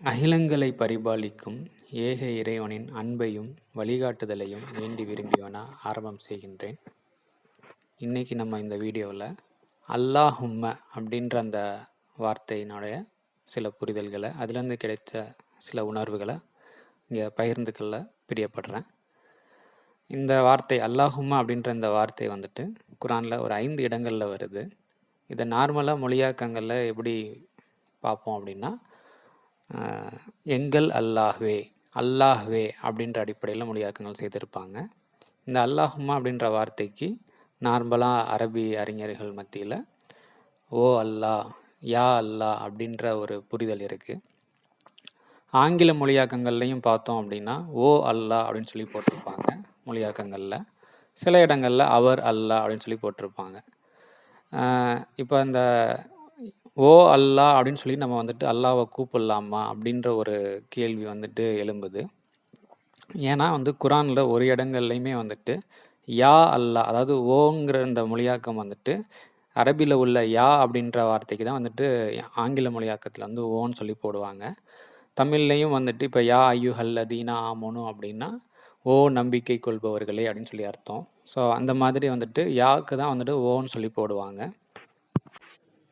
அகிலங்களை பரிபாலிக்கும் ஏக இறைவனின் அன்பையும் வழிகாட்டுதலையும் வேண்டி விரும்பியவனா ஆரம்பம் செய்கின்றேன். இன்னைக்கு நம்ம இந்த வீடியோவில் அல்லாஹும்ம அப்படின்ற அந்த வார்த்தையினுடைய சில புரிதல்களை அதுலேருந்து கிடைச்ச சில உணர்வுகளை இங்கே பகிர்ந்துக்கல பிரியப்படுறேன். இந்த வார்த்தை அல்லாஹும்ம அப்படின்ற இந்த வார்த்தை வந்துட்டு குரானில் ஒரு ஐந்து இடங்களில் வருது. இதை நார்மலாக மொழியாக்கங்களில் எப்படி பார்ப்போம் அப்படின்னா எங்கள் அல்லாஹ்வே அல்லாஹ்வே அப்படின்ற அடிப்படையில் மொழியாக்கங்கள் செய்திருப்பாங்க. இந்த அல்லாஹுமா அப்படின்ற வார்த்தைக்கு நார்மலாக அரபி அறிஞர்கள் மத்தியில் ஓ அல்லாஹ் யா அல்லாஹ் அப்படின்ற ஒரு புரிதல் இருக்குது ஆங்கில மொழியாக்கங்கள்லையும் பார்த்தோம் அப்படின்னா ஓ அல்லாஹ் அப்படின்னு சொல்லி போட்டிருப்பாங்க மொழியாக்கங்களில். சில இடங்களில் அவர் அல்லா அப்படின்னு சொல்லி போட்டிருப்பாங்க. இப்போ இந்த ஓ அல்லா அப்படின்னு சொல்லி நம்ம வந்துட்டு அல்லாவை கூப்பிடலாமா அப்படின்ற ஒரு கேள்வி வந்துட்டு எழும்புது. ஏன்னா வந்து குரானில் ஒரு இடங்கள்லையுமே வந்துட்டு யா அல்லா அதாவது ஓங்கிற இந்த மொழியாக்கம் வந்துட்டு அரபியில் உள்ள யா அப்படின்ற வார்த்தைக்கு தான் வந்துட்டு ஆங்கில மொழியாக்கத்தில் வந்து ஓன்னு சொல்லி போடுவாங்க. தமிழ்லையும் வந்துட்டு இப்போ யா ஐயு ஹல்லதீனா ஆமோனு அப்படின்னா ஓ நம்பிக்கை கொள்பவர்களே அப்படின்னு சொல்லி அர்த்தம். ஸோ அந்த மாதிரி வந்துட்டு யாக்கு தான் வந்துட்டு ஓன்னு சொல்லி போடுவாங்க.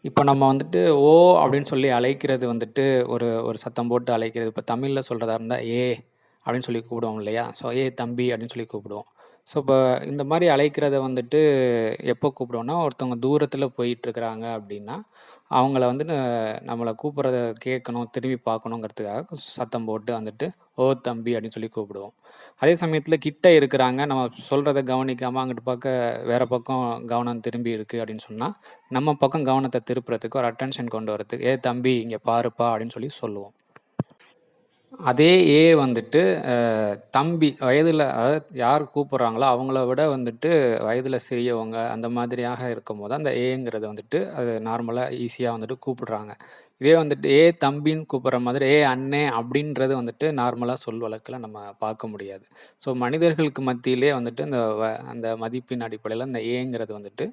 இப்போ நம்ம வந்துட்டு ஓ அப்படின்னு சொல்லி அழைக்கிறது வந்துட்டு ஒரு ஒரு சத்தம் போட்டு அழைக்கிறது. இப்போ தமிழில் சொல்கிறதா இருந்தால் ஏ அப்படின்னு சொல்லி கூப்பிடுவோம் இல்லையா? ஸோ ஏ தம்பி அப்படின்னு சொல்லி கூப்பிடுவோம். ஸோ இப்போ இந்த மாதிரி அழைக்கிறத வந்துட்டு எப்போ கூப்பிடுவோன்னா ஒருத்தவங்க தூரத்தில் போயிட்டுருக்குறாங்க அப்படின்னா அவங்கள வந்துட்டு நம்மளை கூப்பிட்றத கேட்கணும் திரும்பி பார்க்கணுங்கிறதுக்காக சத்தம் போட்டு வந்துட்டு ஓ தம்பி அப்படின்னு சொல்லி கூப்பிடுவோம். அதே சமயத்தில் கிட்ட இருக்கிறாங்க நம்ம சொல்கிறத கவனிக்காமல் அங்கிட்டு பார்க்க வேறு பக்கம் கவனம் திரும்பி இருக்குது அப்படின்னு சொன்னால் நம்ம பக்கம் கவனத்தை திருப்புறதுக்கு ஒரு அட்டென்ஷன் கொண்டு வரதுக்கு ஏ தம்பி இங்கே பாருப்பா அப்படின்னு சொல்லி சொல்லுவோம். அதே ஏ வந்துட்டு தம்பி வயதில் அதாவது யார் கூப்பிட்றாங்களோ அவங்கள விட வந்துட்டு வயதில் சிறியவங்க அந்த மாதிரியாக இருக்கும்போது அந்த ஏங்கிறது வந்துட்டு அது நார்மலாக ஈஸியாக வந்துட்டு கூப்பிடுறாங்க. இதே வந்துட்டு ஏ தம்பின்னு கூப்பிட்ற மாதிரி ஏ அண்ணே அப்படின்றது வந்துட்டு நார்மலாக சொல் வழக்கில் நம்ம பார்க்க முடியாது. ஸோ மனிதர்களுக்கு மத்தியிலே வந்துட்டு இந்த வ- அந்த மதிப்பின் அடிப்படையில் இந்த ஏங்கிறது வந்துட்டு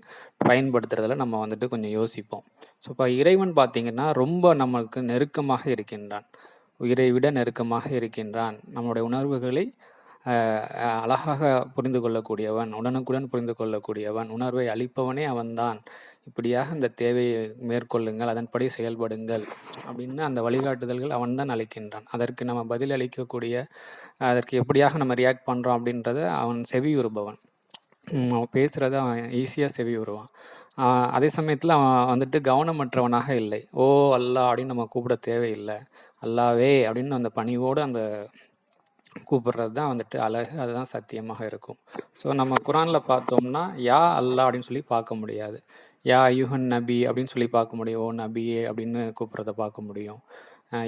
பயன்படுத்துறதுல நம்ம வந்துட்டு கொஞ்சம் யோசிப்போம். ஸோ இப்போ இறைவன் பார்த்திங்கன்னா ரொம்ப நமக்கு நெருக்கமாக இருக்கின்றான். உயிரை விட நெருக்கமாக இருக்கின்றான். நம்முடைய உணர்வுகளை அழகாக புரிந்து கொள்ளக்கூடியவன் உடனுக்குடன் புரிந்து கொள்ளக்கூடியவன் உணர்வை அளிப்பவனே அவன்தான். இப்படியாக இந்த தேவையை மேற்கொள்ளுங்கள் அதன்படி செயல்படுங்கள் அப்படின்னு அந்த வழிகாட்டுதல்கள் அவன்தான் அளிக்கின்றான். அதற்கு நம்ம பதில் அளிக்கக்கூடிய அதற்கு எப்படியாக நம்ம ரியாக்ட் பண்ணுறோம் அப்படின்றத அவன் செவியுறுபவன். அவன் பேசுகிறத அவன் ஈஸியாக செவி அதே சமயத்தில் அவன் வந்துட்டு கவனமற்றவனாக இல்லை. ஓ அல்லா அப்படின்னு நம்ம கூப்பிட தேவையில்லை. அல்லாவே அப்படின்னு அந்த பணிவோடு அந்த கூப்பிடுறது தான் வந்துட்டு அழகு. அதுதான் சத்தியமாக இருக்கும். ஸோ நம்ம குரானில் பார்த்தோம்னா யா அல்லாஹ் அப்படின்னு சொல்லி பார்க்க முடியாது. யா யுஹன் நபி அப்படின்னு சொல்லி பார்க்க முடியும். ஓ நபியே அப்படின்னு கூப்பிட்றத பார்க்க முடியும்.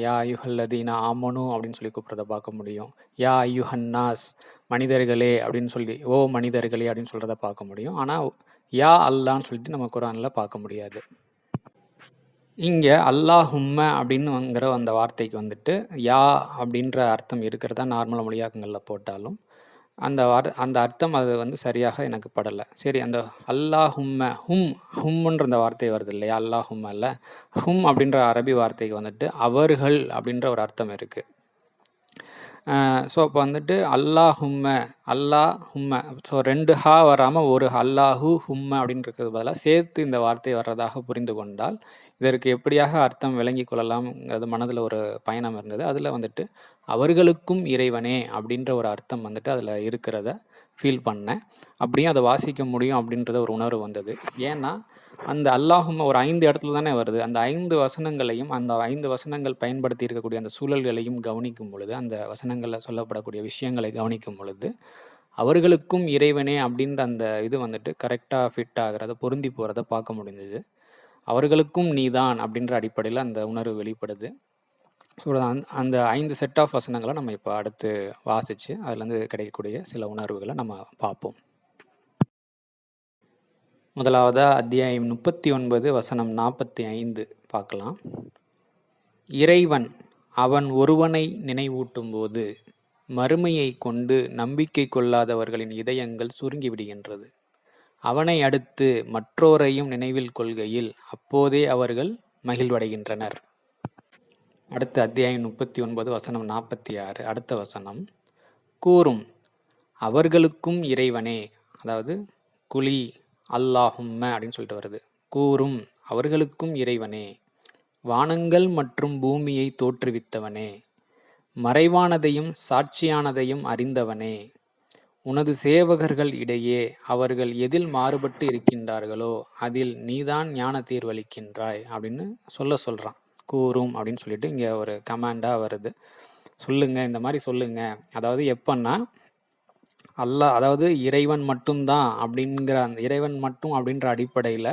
யா யுஹல்லதீனா ஆமனு அப்படின்னு சொல்லி கூப்பிட்றத பார்க்க முடியும். யா யுஹன்னாஸ் மனிதர்களே அப்படின்னு சொல்லி ஓ மனிதர்களே அப்படின்னு சொல்கிறத பார்க்க முடியும். ஆனால் யா அல்லான்னு சொல்லிட்டு நம்ம குரானில் பார்க்க முடியாது. இங்கே அல்லாஹும்ம அப்படின்னுங்கிற அந்த வார்த்தைக்கு வந்துட்டு யா அப்படின்ற அர்த்தம் இருக்கிறதா நார்மல் மொழியாக்கங்களில் போட்டாலும் அந்த வார் அந்த அர்த்தம் அது வந்து சரியாக எனக்கு படலை. சரி அந்த அல்லாஹும்ம ஹும் ஹும்ன்ற அந்த வார்த்தை வருது இல்லையா? அல்லாஹும்மல்ல ஹும் அப்படின்ற அரபி வார்த்தைக்கு வந்துட்டு அவர்கள் அப்படின்ற ஒரு அர்த்தம் இருக்குது ஸோ அப்போ வந்துட்டு அல்லாஹும்ம அல்லாஹ் ஹும்ம ஸோ ரெண்டு ஹா வராமல் ஒரு அல்லாஹூ ஹும்ம அப்படின்னு இருக்கிறது பதிலாக சேர்த்து இந்த வார்த்தை வர்றதாக புரிந்து கொண்டால் இதற்கு எப்படியாக அர்த்தம் விளங்கி கொள்ளலாம்ங்கிறது மனதில் ஒரு பயணம் இருந்தது. அதில் வந்துட்டு அவர்களுக்கும் இறைவனே அப்படின்ற ஒரு அர்த்தம் வந்துட்டு அதில் இருக்கிறத ஃபீல் பண்ணேன். அப்படியும் அதை வாசிக்க முடியும் அப்படின்றத ஒரு உணர்வு வந்தது. ஏன்னா அந்த அல்லாஹும் ஒரு ஐந்து இடத்துல தானே வருது. அந்த ஐந்து வசனங்களையும் அந்த ஐந்து வசனங்கள் பயன்படுத்தி இருக்கக்கூடிய அந்த சூழல்களையும் கவனிக்கும் பொழுது அந்த வசனங்களில் சொல்லப்படக்கூடிய விஷயங்களை கவனிக்கும் பொழுது அவர்களுக்கும் இறைவனே அப்படின்ற அந்த இது வந்துட்டு கரெக்டாக ஃபிட் ஆகிறத பொருந்தி போகிறத பார்க்க முடிஞ்சது. அவர்களுக்கும் நீதான் அப்படின்ற அடிப்படையில் அந்த உணர்வு வெளிப்படுது. ஸோ அந்த அந்த ஐந்து செட் ஆஃப் வசனங்களை நம்ம இப்போ அடுத்து வாசித்து அதுலேருந்து கிடைக்கக்கூடிய சில உணர்வுகளை நம்ம பார்ப்போம். முதலாவதாக அத்தியாயம் முப்பத்தி ஒன்பது வசனம் நாற்பத்தி ஐந்து பார்க்கலாம். இறைவன் அவன் ஒருவனை நினைவூட்டும் போது மறுமையை கொண்டு நம்பிக்கை கொள்ளாதவர்களின் இதயங்கள் சுருங்கி விடுகின்றது. அவனை அடுத்து மற்றோரையும் நினைவில் கொள்கையில் அப்போதே அவர்கள் மகிழ்வடைகின்றனர். அடுத்த அத்தியாயம் முப்பத்தி ஒன்பது வசனம் நாற்பத்தி ஆறு அடுத்த வசனம். கூறும் அவர்களுக்கும் இறைவனே அதாவது குழி அல்லாஹும்ம அப்படின்னு சொல்லிட்டு வருது. கூறும் அவர்களுக்கும் இறைவனே வானங்கள் மற்றும் பூமியை தோற்றுவித்தவனே மறைவானதையும் சாட்சியானதையும் அறிந்தவனே உனது சேவகர்கள் இடையே அவர்கள் எதில் மாறுபட்டு இருக்கின்றார்களோ அதில் நீதான் ஞான தீர்வளிக்கின்றாய் அப்படின்னு சொல்ல சொல்கிறான் கூறும் அப்படின்னு சொல்லிட்டு இங்கே ஒரு கமாண்டாக வருது. சொல்லுங்க இந்த மாதிரி சொல்லுங்க. அதாவது எப்பன்னா அல்லாஹ் அதாவது இறைவன் மட்டும்தான் அப்படிங்கிற அந்த இறைவன் மட்டும் அப்படின்ற அடிப்படையில்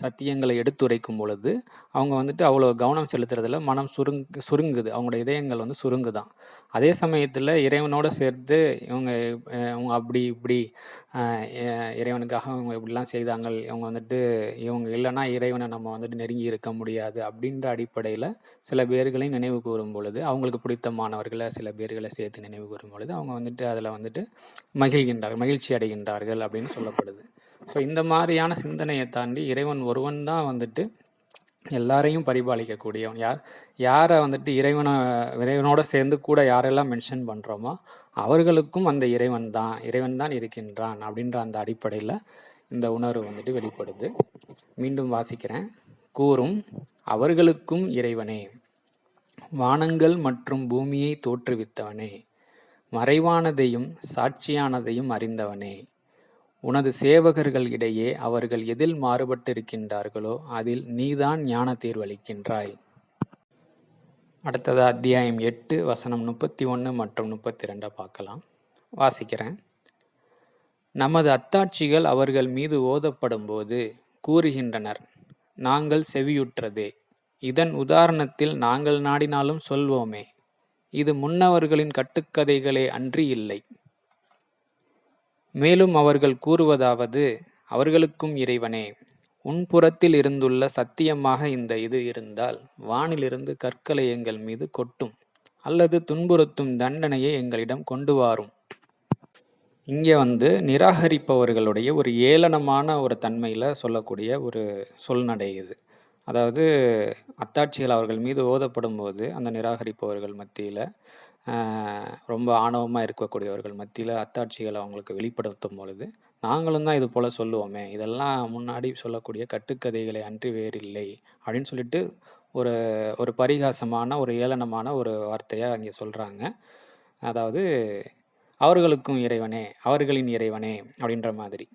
சத்தியங்களை எடுத்துரைக்கும் பொழுது அவங்க வந்துட்டு அவ்வளோ கவனம் செலுத்துறதுல மனம் சுருங் சுருங்குது. அவங்களோட இதயங்கள் வந்து சுருங்குதான். அதே சமயத்தில் இறைவனோட சேர்த்து இவங்க அஹ், இவங்க அப்படி இப்படி இறைவனுக்காக இவங்க இப்படிலாம் செய்தாங்க இவங்க வந்துட்டு இவங்க இல்லைன்னா இறைவனை நம்ம வந்துட்டு நெருங்கி இருக்க முடியாது அப்படின்ற அடிப்படையில் சில பேர்களையும் நினைவு கூறும் பொழுது அவங்களுக்கு பிடித்த மாணவர்களை சில பேர்களை சேர்த்து நினைவு கூறும் பொழுது அவங்க வந்துட்டு அதில் வந்துட்டு மகிழ்கின்றார்கள் மகிழ்ச்சி அடைகின்றார்கள் அப்படின்னு சொல்லப்படுது. ஸோ இந்த மாதிரியான சிந்தனையை தாண்டி இறைவன் ஒருவன் தான் வந்துட்டு எல்லாரையும் பரிபாலிக்கக்கூடியவன். யார் யாரை வந்துட்டு இறைவனை இறைவனோட சேர்ந்து கூட யாரெல்லாம் மென்ஷன் பண்ணுறோமோ அவர்களுக்கும் அந்த இறைவன் தான் இறைவன் தான் இருக்கின்றான் அப்படின்ற அந்த அடிப்படையில் இந்த உணர்வு வந்துட்டு வெளிப்படுது. மீண்டும் வாசிக்கிறேன். கூறும் அவர்களுக்கும் இறைவனே வானங்கள் மற்றும் பூமியை தோற்றுவித்தவனே மறைவானதையும் சாட்சியானதையும் அறிந்தவனே உனது சேவகர்கள் இடையே அவர்கள் எதில் மாறுபட்டிருக்கின்றார்களோ அதில் நீதான் ஞான தீர்வளிக்கின்றாய் அடுத்தது அத்தியாயம் எட்டு வசனம் முப்பத்தி ஒன்று மற்றும் முப்பத்தி ரெண்டை பார்க்கலாம். வாசிக்கிறேன். நமது அத்தாட்சிகள் அவர்கள் மீது ஓதப்படும்போது கூறுகின்றனர் நாங்கள் செவியுற்றதே. இதன் உதாரணத்தில் நாங்கள் நாடினாலும் சொல்வோமே. இது முன்னவர்களின் கட்டுக்கதைகளே அன்றி இல்லை. மேலும் அவர்கள் கூறுவதாவது அவர்களுக்கும் இறைவனே உன் புறத்தில் இருந்துள்ள சத்தியமாக இந்த இது இருந்தால் வானிலிருந்து கற்களை எங்கள் மீது கொட்டும் அல்லது துன்புறுத்தும் தண்டனையை எங்களிடம் கொண்டு வாரும். இங்கே வந்து நிராகரிப்பவர்களுடைய ஒரு ஏளனமான ஒரு தன்மையில் சொல்லக்கூடிய ஒரு சொல்நடை இது. அதாவது அத்தாட்சிகள் அவர்கள் மீது ஓதப்படும் போது அந்த நிராகரிப்பவர்கள் மத்தியில் ரொம்ப ஆணவமாக இருக்கக்கூடியவர்கள் மத்தியில் அத்தாட்சிகளை அவங்களுக்கு வெளிப்படுத்தும் பொழுது நாங்களும் தான் இது போல் சொல்லுவோமே இதெல்லாம் முன்னாடி சொல்லக்கூடிய கட்டுக்கதைகளை அன்றி வேறில்லை அப்படின்னு சொல்லிட்டு ஒரு ஒரு பரிகாசமான ஒரு ஏளனமான ஒரு வார்த்தையாக அங்கே சொல்கிறாங்க அதாவது அவர்களுக்கும் இறைவனே அவர்களின் இறைவனே அப்படின்ற மாதிரி.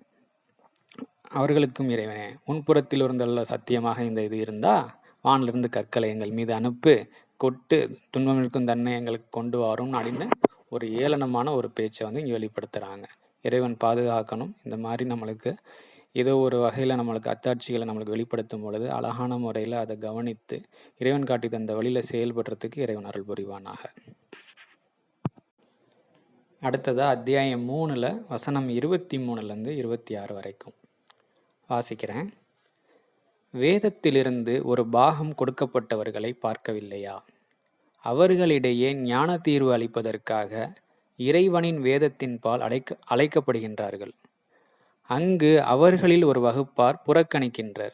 அவர்களுக்கும் இறைவனே உன்புறத்தில் இருந்துள்ள சத்தியமாக இந்த இது இருந்தால் வானிலிருந்து கற்களை எங்கள் மீது அனுப்பு கொட்டு துன்பம் இருக்கும் தன்னை எங்களுக்கு கொண்டு வரும் அப்படின்னு ஒரு ஏளனமான ஒரு பேச்சை வந்து இங்கே வெளிப்படுத்துகிறாங்க இறைவன் பாதுகாக்கணும். இந்த மாதிரி நம்மளுக்கு ஏதோ ஒரு வகையில் நம்மளுக்கு அத்தாட்சிகளை நம்மளுக்கு வெளிப்படுத்தும் பொழுது அழகான முறையில் அதை கவனித்து இறைவன் காட்டி தந்த வழியில் செயல்படுறதுக்கு இறைவன் அருள் புரிவானாக. அடுத்ததாக அத்தியாயம் மூணில் வசனம் இருபத்தி மூணுலேருந்து இருபத்தி ஆறு வரைக்கும் வாசிக்கிறேன். வேதத்திலிருந்து ஒரு பாகம் கொடுக்கப்பட்டவர்களை பார்க்கவில்லையா? அவர்களிடையே ஞான தீர்வு அளிப்பதற்காக இறைவனின் வேதத்தின் பால் அழைக்க அழைக்கப்படுகின்றார்கள். அங்கு அவர்களில் ஒரு வகுப்பார் புறக்கணிக்கின்றர்.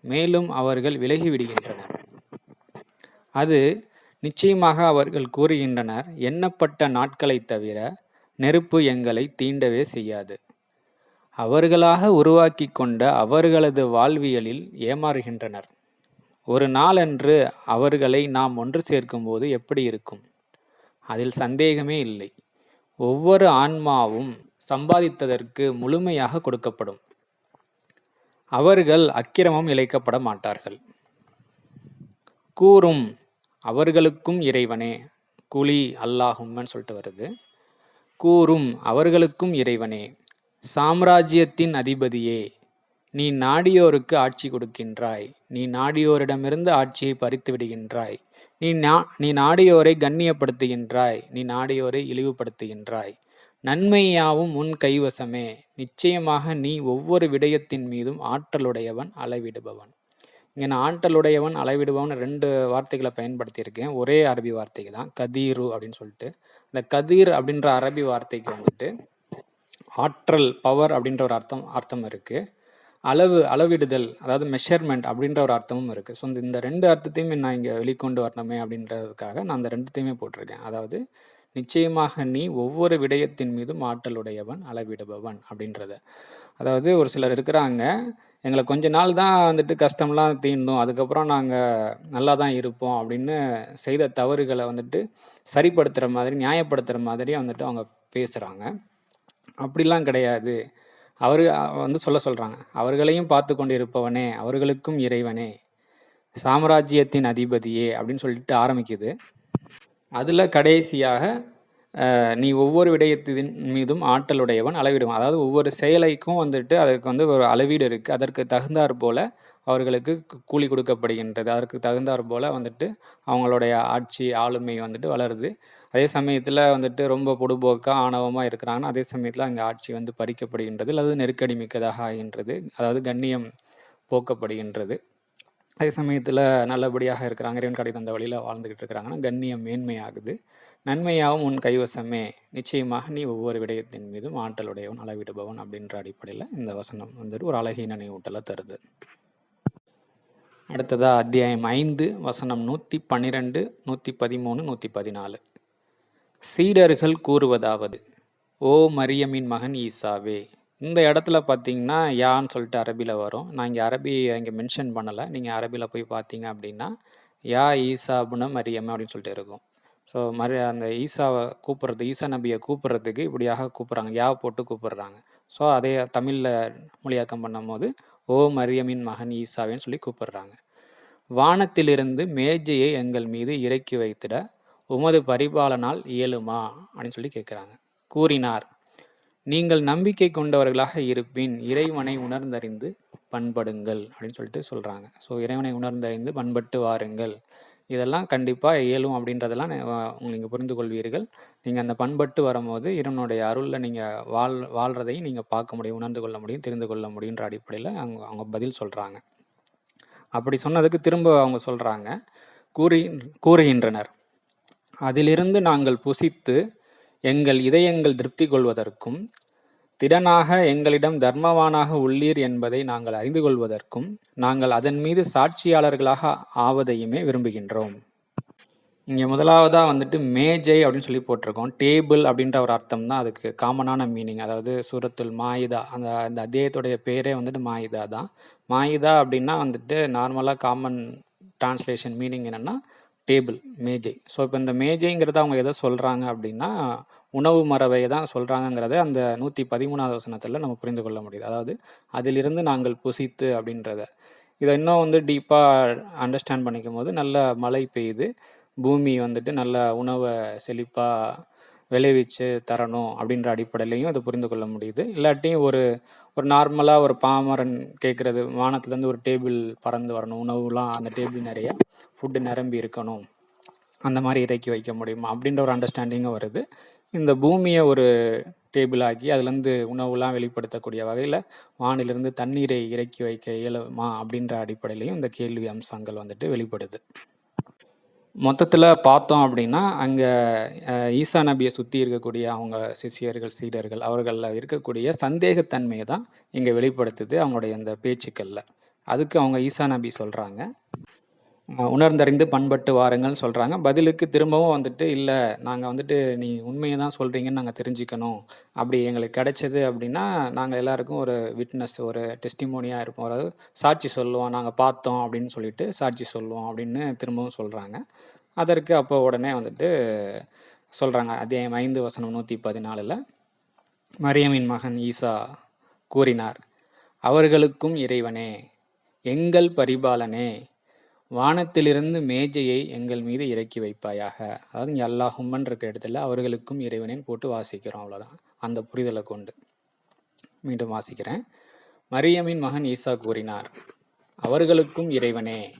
மேலும் அவர்கள் விலகிவிடுகின்றனர். அது நிச்சயமாக அவர்கள் கூறுகின்றனர் எண்ணப்பட்ட நாட்களைத் தவிர நெருப்பு எங்களை தீண்டவே செய்யாது. அவர்களாக உருவாக்கி கொண்ட அவர்களது வாழ்வியலில் ஏமாறுகின்றனர். ஒரு நாளன்று அவர்களை நாம் ஒன்று சேர்க்கும்போது எப்படி இருக்கும்? அதில் சந்தேகமே இல்லை. ஒவ்வொரு ஆன்மாவும் சம்பாதித்ததற்கு முழுமையாக கொடுக்கப்படும். அவர்கள் அக்கிரமம் இழைக்கப்பட மாட்டார்கள். கூறும் அவர்களுக்கும் இறைவனே குழி அல்லாஹும்மன்னு சொல்லிட்டு வருது. கூறும் அவர்களுக்கும் இறைவனே சாம்ராஜ்யத்தின் அதிபதியே நீ நாடியோருக்கு ஆட்சி கொடுக்கின்றாய். நீ நாடியோரிடமிருந்து ஆட்சியை பறித்து விடுகின்றாய். நீ நா நீ நாடியோரை கண்ணியப்படுத்துகின்றாய். நீ நாடியோரை இழிவுபடுத்துகின்றாய். நன்மையாவும் உன் கைவசமே. நிச்சயமாக நீ ஒவ்வொரு விடயத்தின் மீதும் ஆற்றலுடையவன் அளவிடுபவன். இங்கே நான் ஆற்றலுடையவன் அளவிடுபவன் ரெண்டு வார்த்தைகளை பயன்படுத்தியிருக்கேன். ஒரே அரபி வார்த்தைக்கு தான் கதீரு அப்படின்னு சொல்லிட்டு. இந்த கதீர் அப்படின்ற அரபி வார்த்தைக்கு வந்துட்டு ஆற்றல் பவர் அப்படின்ற ஒரு அர்த்தம் அர்த்தம் இருக்குது அளவு அளவிடுதல் அதாவது மெஷர்மெண்ட் அப்படின்ற ஒரு அர்த்தமும் இருக்குது ஸோ இந்த ரெண்டு அர்த்தத்தையுமே நான் இங்கே வெளிக்கொண்டு வரணுமே அப்படின்றதுக்காக நான் அந்த ரெண்டுத்தையுமே போட்டிருக்கேன். அதாவது நிச்சயமாக நீ ஒவ்வொரு விடயத்தின் மீதும் ஆற்றலுடையவன் அளவிடுபவன் அப்படின்றத. அதாவது ஒரு சிலர் இருக்கிறாங்க எங்களை கொஞ்ச நாள் தான் வந்துட்டு கஷ்டம்லாம் தீண்டும் அதுக்கப்புறம் நாங்கள் நல்லா தான் இருப்போம் அப்படின்னு செய்த தவறுகளை வந்துட்டு சரிப்படுத்துகிற மாதிரி நியாயப்படுத்துகிற மாதிரி வந்துட்டு அவங்க பேசுகிறாங்க அப்படிலாம் கிடையாது. அவரு வந்து சொல்ல சொல்கிறாங்க அவர்களையும் பார்த்து கொண்டு இருப்பவனே அவர்களுக்கும் இறைவனே. சாம்ராஜ்யத்தின் அதிபதியே அப்படின்னு சொல்லிட்டு ஆரம்பிக்குது. அதில் கடைசியாக நீ ஒவ்வொரு விடயத்தின் மீதும் ஆற்றலுடையவன் அளவிடுவான். அதாவது ஒவ்வொரு செயலைக்கும் வந்துட்டு அதற்கு வந்து ஒரு அளவீடு இருக்குது அதற்கு தகுந்தாற் போல அவர்களுக்கு கூலி கொடுக்கப்படுகின்றது. அதற்கு தகுந்தாற் போல வந்துட்டு அவங்களுடைய ஆட்சி ஆளுமை வந்துட்டு வளருது. அதே சமயத்தில் வந்துட்டு ரொம்ப பொடுபோக்காக ஆணவமாக இருக்கிறாங்கன்னா அதே சமயத்தில் அங்கே ஆட்சி வந்து பறிக்கப்படுகின்றது அல்லது நெருக்கடி மிக்கதாக ஆகின்றது அதாவது கண்ணியம் போக்கப்படுகின்றது. அதே சமயத்தில் நல்லபடியாக இருக்கிறாங்க இறைவன் கடை தந்த வழியில் வாழ்ந்துக்கிட்டு இருக்கிறாங்கன்னா கண்ணியம் மேன்மையாகுது. நன்மையாகவும் உன் கைவசமே. நிச்சயமாக நீ ஒவ்வொரு விடயத்தின் மீதும் ஆற்றலுடையவன் அளவிடுபவன் அப்படின்ற அடிப்படையில் இந்த வசனம் வந்துட்டு ஒரு அழகிய நினைவூட்டலை தருது. அடுத்ததாக அத்தியாயம் ஐந்து வசனம் நூற்றி பன்னிரெண்டு நூற்றி பதிமூணு நூற்றி பதினாலு. சீடர்கள் கூறுவதாவது ஓ மரியமின் மகன் ஈசாவே இந்த இடத்துல பார்த்தீங்கன்னா யான்னு சொல்லிட்டு அரபியில் வரும். நான் இங்கே அரபி இங்கே மென்ஷன் பண்ணலை. நீங்கள் அரபியில் போய் பார்த்தீங்க அப்படின்னா யா ஈசாபுன மரியம் அப்படின்னு சொல்லிட்டு இருக்கும். ஸோ மரி அந்த ஈசாவை கூப்பிட்றது ஈசா நபியை கூப்பிட்றதுக்கு இப்படியாக கூப்பிட்றாங்க. யா போட்டு கூப்பிட்றாங்க. ஸோ அதே தமிழில் மொழியாக்கம் பண்ணும்போது ஓ மரியமின் மகன் ஈசாவேன்னு சொல்லி கூப்பிட்றாங்க. வானத்திலிருந்து மேஜையை எங்கள் மீது இறக்கி வைத்திட உமது பரிபாலனால் இயலுமா? அப்படின்னு சொல்லி கேட்குறாங்க. கூறினார் நீங்கள் நம்பிக்கை கொண்டவர்களாக இருப்பின் இறைவனை உணர்ந்தறிந்து பண்படுங்கள் அப்படின்னு சொல்லிட்டு சொல்கிறாங்க ஸோ இறைவனை உணர்ந்தறிந்து பண்பட்டு வாருங்கள். இதெல்லாம் கண்டிப்பாக இயலும் அப்படின்றதெல்லாம் நீங்கள் புரிந்து கொள்வீர்கள் நீங்கள் அந்த பண்பட்டு வரும்போது இறைவனுடைய அருளில் நீங்கள் வாழ் வாழ்கிறதையும் நீங்கள் பார்க்க முடியும் உணர்ந்து கொள்ள முடியும் தெரிந்து கொள்ள முடியுன்ற அடிப்படையில் அவங்க அவங்க பதில் சொல்கிறாங்க அப்படி சொன்னதுக்கு திரும்ப அவங்க சொல்கிறாங்க கூறி கூறுகின்றனர். அதிலிருந்து நாங்கள் புசித்து எங்கள் இதயங்கள் திருப்தி கொள்வதற்கும் திடனாக எங்களிடம் தர்மவானாக உள்ளீர் என்பதை நாங்கள் அறிந்து கொள்வதற்கும் நாங்கள் அதன் மீது சாட்சியாளர்களாக ஆவதையுமே விரும்புகின்றோம். இங்கே முதலாவதாக வந்துட்டு மேஜை அப்படின்னு சொல்லி போட்டிருக்கோம். டேபிள் அப்படின்ற ஒரு அர்த்தம் தான் அதுக்கு காமனான மீனிங். அதாவது சூரத்துல் மாயிதா அந்த அந்த அத்தியாயத்துடைய பேரே வந்துட்டு மாயிதா தான் மாயிதா அப்படின்னா வந்துட்டு நார்மலாக காமன் டிரான்ஸ்லேஷன் மீனிங் என்னென்னா டேபிள் மேஜை. ஸோ இப்போ இந்த மேஜைங்கிறத அவங்க எதை சொல்கிறாங்க அப்படின்னா உணவு மரபை தான் சொல்கிறாங்கங்கிறத அந்த நூற்றி பதிமூணாவது வசனத்தில் நம்ம புரிந்து கொள்ள முடியுது. அதாவது அதிலிருந்து நாங்கள் புசித்து அப்படின்றத. இதை இன்னும் வந்து டீப்பாக அண்டர்ஸ்டாண்ட் பண்ணிக்கும் போது நல்ல மழை பெய்யுது பூமி வந்துட்டு நல்ல உணவை செழிப்பாக விளைவிச்சு தரணும் அப்படின்ற அடிப்படையிலையும் அதை புரிந்து கொள்ள முடியுது. இல்லாட்டியும் ஒரு ஒரு நார்மலாக ஒரு பாமரன் கேட்குறது வானத்துலேருந்து ஒரு டேபிள் பறந்து வரணும் உணவுலாம் அந்த டேபிள் நிறைய. ஃபுட்டு நிரம்பி இருக்கணும். அந்த மாதிரி இறக்கி வைக்க முடியுமா? அப்படின்ற ஒரு அண்டர்ஸ்டாண்டிங்கும் வருது. இந்த பூமியை ஒரு டேபிள் ஆக்கி அதுலேருந்து உணவுலாம் வெளிப்படுத்தக்கூடிய வகையில் வானிலிருந்து தண்ணீரை இறக்கி வைக்க இயலுமா? அப்படின்ற அடிப்படையிலையும் இந்த கேள்வி அம்சங்கள் வந்துட்டு வெளிப்படுது. மொத்தத்தில் பார்த்தோம் அப்படின்னா அங்கே ஈசா நபியை சுற்றி இருக்கக்கூடிய அவங்க சிஷியர்கள் சீடர்கள் அவர்களில் இருக்கக்கூடிய சந்தேகத்தன்மையை தான் இங்கே வெளிப்படுத்துது அவங்களுடைய அந்த பேச்சுக்களில். அதுக்கு அவங்க ஈசா நபி சொல்கிறாங்க உணர்ந்தறிந்து பண்பட்டு வாருங்கள்னு சொல்கிறாங்க பதிலுக்கு திரும்பவும் வந்துட்டு இல்லை நாங்கள் வந்துட்டு நீ உண்மையை தான் சொல்கிறீங்கன்னு நாங்கள் தெரிஞ்சுக்கணும். அப்படி எங்களுக்கு கிடைச்சது அப்படின்னா நாங்கள் எல்லாருக்கும் ஒரு விட்னஸ் ஒரு டெஸ்டிமோனியாக இருப்போம். அதாவது சாட்சி சொல்லுவோம். நாங்கள் பார்த்தோம் அப்படின்னு சொல்லிட்டு சாட்சி சொல்லுவோம் அப்படின்னு திரும்பவும் சொல்கிறாங்க அதற்கு அப்போ உடனே வந்துட்டு சொல்கிறாங்க அதே ஐந்து வசனம் நூற்றி பதினாலில் மரியமின் மகன் ஈசா கூறினார் அவர்களுக்கும் இறைவனே எங்கள் பரிபாலனே வானத்திலிருந்து மேஜையை எங்கள் மீது இறக்கி வைப்பாயாக. அதாவது இங்கே அல்லாஹும்மன் இருக்க இடத்துல அவர்களுக்கும் இறைவனேன்னு போட்டு வாசிக்கிறோம் அவ்வளோதான் அந்த புரிதலை கொண்டு மீண்டும் வாசிக்கிறேன். மரியமின் மகன் ஈசா கூறினார் அவர்களுக்கும் இறைவனே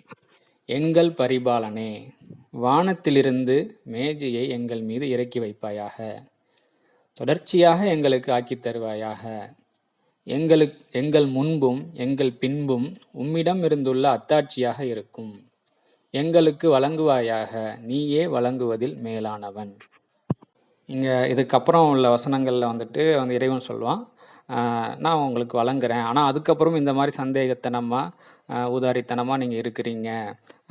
எங்கள் பரிபாலனே வானத்திலிருந்து மேஜையை எங்கள் மீது இறக்கி வைப்பாயாக. தொடர்ச்சியாக எங்களுக்கு ஆக்கித் தருவாயாக. எங்களுக்கு எங்கள் முன்பும் எங்கள் பின்பும் உம்மிடம் இருந்துள்ள அத்தாட்சியாக இருக்கும். எங்களுக்கு வழங்குவாயாக நீயே வழங்குவதில் மேலானவன். இங்கே இதுக்கப்புறம் உள்ள வசனங்களில் வந்துட்டு அவங்க இறைவன் சொல்லுவான். நான் உங்களுக்கு வழங்குறேன். ஆனால் அதுக்கப்புறம் இந்த மாதிரி சந்தேகத்தனமாக உதாரித்தனமாக நீங்கள் இருக்கிறீங்க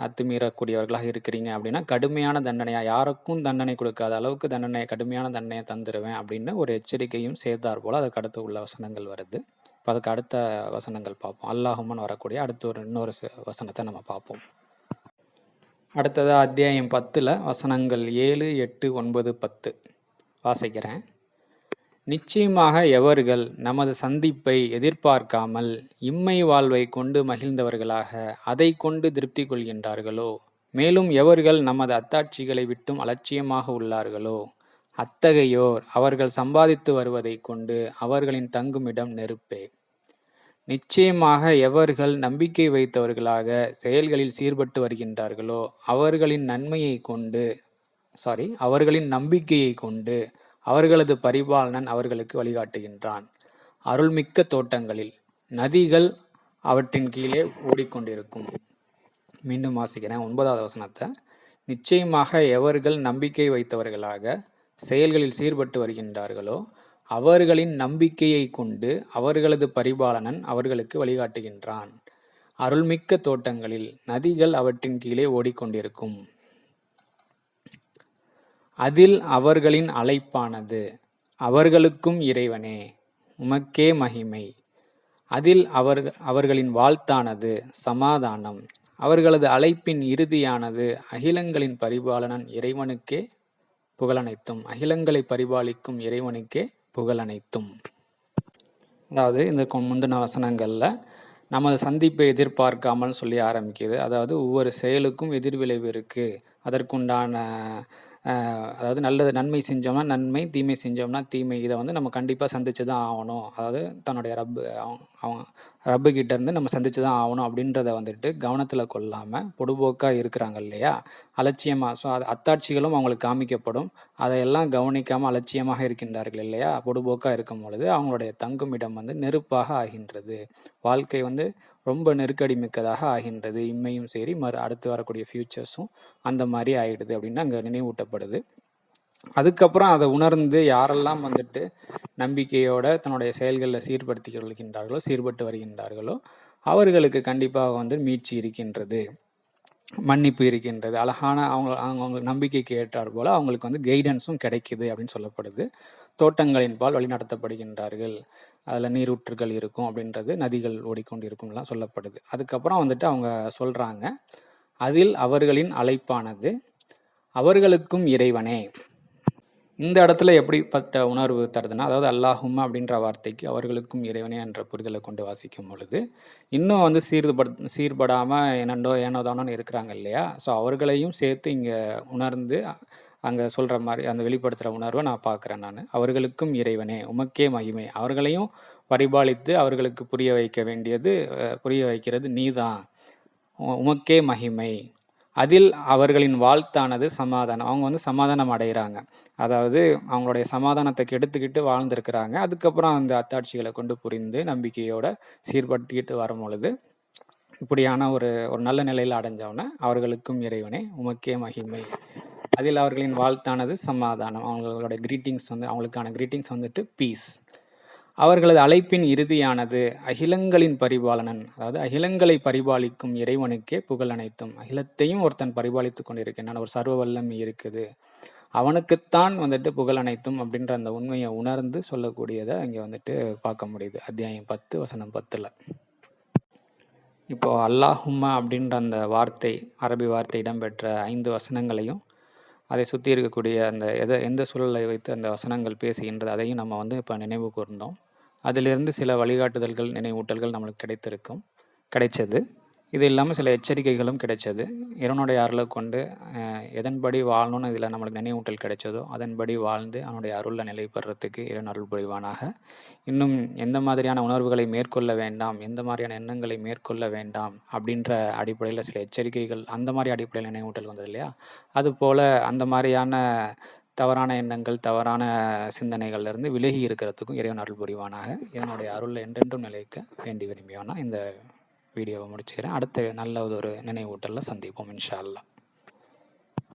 அத்துமீறக்கூடியவர்களாக இருக்கிறீங்க அப்படின்னா கடுமையான தண்டனையாக யாருக்கும் தண்டனை கொடுக்காத அளவுக்கு தண்டனையை கடுமையான தண்டனையை தந்துடுவேன் அப்படின்னு ஒரு எச்சரிக்கையும் சேர்த்தார் போல் அதுக்கு அடுத்து உள்ள வசனங்கள் வருது. இப்போ அதுக்கு அடுத்த வசனங்கள் பார்ப்போம். அல்லாஹுமன் வரக்கூடிய அடுத்த ஒரு இன்னொரு வசனத்தை நம்ம பார்ப்போம். அடுத்தது அத்தியாயம் பத்தில் வசனங்கள் ஏழு எட்டு ஒன்பது பத்து. வாசிக்கிறேன். நிச்சயமாக எவர்கள் நமது சந்திப்பை எதிர்பார்க்காமல் இம்மை வாழ்வை கொண்டு மகிழ்ந்தவர்களாக அதை கொண்டு திருப்தி கொள்கின்றார்களோ? மேலும் எவர்கள் நமது அத்தாட்சிகளை விட்டும் அலட்சியமாக உள்ளார்களோ? அத்தகையோர் அவர்கள் சம்பாதித்து வருவதைக் கொண்டு அவர்களின் தங்குமிடம் நெருப்பே. நிச்சயமாக எவர்கள் நம்பிக்கை வைத்தவர்களாக செயல்களில் சீர்பட்டு வருகின்றார்களோ அவர்களின் நன்மையை கொண்டு சாரி அவர்களின் நம்பிக்கையை கொண்டு அவர்களது பரிபாலனன் அவர்களுக்கு வழிகாட்டுகின்றான். அருள்மிக்க தோட்டங்களில் நதிகள் அவற்றின் கீழே ஓடிக்கொண்டிருக்கும். மீண்டும் வாசிக்கிறேன் ஒன்பதாவது வசனத்தை. நிச்சயமாக எவர்கள் நம்பிக்கை வைத்தவர்களாக செயல்களில் சீர்பட்டு வருகின்றார்களோ அவர்களின் நம்பிக்கையை கொண்டு அவர்களது பரிபாலனன் அவர்களுக்கு வழிகாட்டுகின்றான். அருள்மிக்க தோட்டங்களில் நதிகள் அவற்றின் கீழே ஓடிக்கொண்டிருக்கும். அதில் அவர்களின் அழைப்பானது அவர்களுக்கும் இறைவனே உமக்கே மகிமை. அதில் அவர் அவர்களின் வாழ்த்தானது சமாதானம். அவர்களது அழைப்பின் இறுதியானது அகிலங்களின் பரிபாலனன் இறைவனுக்கே புகழனைத்தும் அகிலங்களை பரிபாலிக்கும் இறைவனுக்கே புகழனைத்தும். அதாவது இந்த கொ- முந்தின வசனங்களில் நமது சந்திப்பை எதிர்பார்க்காமல் சொல்லி ஆரம்பிக்குது அதாவது ஒவ்வொரு செயலுக்கும் எதிர்விளைவு இருக்குது அதற்குண்டான அதாவது நல்லது நன்மை செஞ்சோம்னா நன்மை தீமை செஞ்சோம்னா தீமை. இதை வந்து நம்ம கண்டிப்பாக சந்தித்து தான் ஆகணும். அதாவது தன்னுடைய ரப்பு அவங்க ரப்பு இருந்து நம்ம சந்தித்து தான் ஆகணும் அப்படின்றத வந்துட்டு கவனத்தில் கொள்ளாமல் பொடுபோக்காக இருக்கிறாங்க இல்லையா? அலட்சியமாக ஸோ அது அத்தாட்சிகளும் அவங்களுக்கு காமிக்கப்படும். அதையெல்லாம் கவனிக்காமல் அலட்சியமாக இருக்கின்றார்கள் இல்லையா? பொடுபோக்காக இருக்கும் பொழுது அவங்களுடைய தங்குமிடம் வந்து நெருப்பாக ஆகின்றது. வாழ்க்கை வந்து ரொம்ப நெருக்கடி மிக்கதாக ஆகின்றது. இம்மையும் சரி மறு அடுத்து வரக்கூடிய ஃப்யூச்சர்ஸும் அந்த மாதிரி ஆகிடுது அப்படின்னு அங்கே நினைவூட்டப்படுது. அதுக்கப்புறம் அதை உணர்ந்து யாரெல்லாம் வந்துட்டு நம்பிக்கையோட தன்னுடைய செயல்களில் சீர்படுத்தி கொள்கின்றார்களோ சீர்பட்டு வருகின்றார்களோ அவர்களுக்கு கண்டிப்பாக வந்து மீட்சி இருக்கின்றது. மன்னிப்பு இருக்கின்றது. அழகான அவங்க அவங்க அவங்க நம்பிக்கைக்கு ஏற்றார் போல் அவங்களுக்கு வந்து கைடன்ஸும் கிடைக்குது அப்படின்னு சொல்லப்படுது. தோட்டங்களின் பால் வழிநடத்தப்படுகின்றார்கள். அதில் நீரூற்றுகள் இருக்கும் அப்படின்றது நதிகள் ஓடிக்கொண்டு இருக்கும்லாம் சொல்லப்படுது. அதுக்கப்புறம் வந்துட்டு அவங்க சொல்கிறாங்க அதில் அவர்களின் அழைப்பானது அவர்களுக்கும் இறைவனே. இந்த இடத்துல எப்படிப்பட்ட உணர்வு தருதுன்னா அதாவது அல்லாஹும் அப்படின்ற வார்த்தைக்கு அவர்களுக்கும் இறைவனே என்ற புரிதலை கொண்டு வாசிக்கும் பொழுது இன்னும் வந்து சீர்படு சீர்படாமல் என்னண்டோ ஏனோதானோன்னு இருக்கிறாங்க இல்லையா? ஸோ அவர்களையும் சேர்த்து இங்கே உணர்ந்து அங்கே சொல்கிற மாதிரி அந்த வெளிப்படுத்துகிற உணர்வை நான் பார்க்குறேன் நான். அவர்களுக்கும் இறைவனே உமக்கே மகிமை. அவர்களையும் பரிபாலித்து அவர்களுக்கு புரிய வைக்க வேண்டியது புரிய வைக்கிறது நீதான். உ- உமக்கே மகிமை. அதில் அவர்களின் வாழ்த்தானது சமாதானம். அவங்க வந்து சமாதானம் அடைகிறாங்க அதாவது அவங்களுடைய சமாதானத்தை கெடுத்துக்கிட்டு வாழ்ந்திருக்கிறாங்க. அதுக்கப்புறம் அந்த அத்தாட்சிகளை கொண்டு புரிந்து நம்பிக்கையோட சீர்படுத்திக்கிட்டு வரும் பொழுது இப்படியான ஒரு ஒரு நல்ல நிலையில் அடைஞ்சவன அவர்களுக்கும் இறைவனே உமக்கே மகிமை. அதில் அவர்களின் வாழ்த்தானது சமாதானம். அவங்களோட கிரீட்டிங்ஸ் வந்து அவங்களுக்கான கிரீட்டிங்ஸ் வந்துட்டு பீஸ் அவர்களது அழைப்பின் இறுதியானது அகிலங்களின் பரிபாலனன். அதாவது அகிலங்களை பரிபாலிக்கும் இறைவனுக்கே புகழ் அனைத்தும். அகிலத்தையும் ஒருத்தன் பரிபாலித்து கொண்டிருக்கின்றான். ஒரு சர்வ வல்லமை இருக்குது. அவனுக்குத்தான் வந்துட்டு புகழ் அனைத்தும் அப்படின்ற அந்த உண்மையை உணர்ந்து சொல்லக்கூடியதை இங்கே வந்துட்டு பார்க்க முடியுது. அத்தியாயம் பத்து வசனம் பத்தில். இப்போது அல்லாஹும்மா அப்படின்ற அந்த வார்த்தை அரபி வார்த்தை இடம்பெற்ற ஐந்து வசனங்களையும் அதை சுற்றி இருக்கக்கூடிய அந்த எதை எந்த சூழலை வைத்து அந்த வசனங்கள் பேசுகின்றது அதையும் நம்ம வந்து இப்போ நினைவு கூர்ந்தோம். அதிலிருந்து சில வழிகாட்டுதல்கள் நினைவூட்டல்கள் நம்மளுக்கு கிடைத்திருக்கும் கிடைச்சது. இது இல்லாமல் சில எச்சரிக்கைகளும் கிடைச்சது. இறைவனுடைய அருளை கொண்டு எதன்படி வாழணும்னு இதில் நம்மளுக்கு நினைவூட்டல் கிடைச்சதோ அதன்படி வாழ்ந்து அவனுடைய அருளில் நிலை பெறத்துக்கு இறைவன் அருள் புரிவானாக. இன்னும் எந்த மாதிரியான உணர்வுகளை மேற்கொள்ள வேண்டாம் எந்த மாதிரியான எண்ணங்களை மேற்கொள்ள வேண்டாம் அப்படின்ற அடிப்படையில் சில எச்சரிக்கைகள் அந்த மாதிரி அடிப்படையில் நினைவூட்டல் வந்தது இல்லையா? அதுபோல் அந்த மாதிரியான தவறான எண்ணங்கள் தவறான சிந்தனைகள்லேருந்து விலகி இருக்கிறதுக்கும் இறைவன் அருள் புரிவானாக. இறைவனுடைய அருளில் என்றென்றும் நிலைக்க வேண்டி விரும்பியவனா இந்த வீடியோவை முடிச்சுக்கிறேன். அடுத்த நல்ல ஒரு நினைவூட்டலில் சந்திப்போம் இன்ஷால்லாம்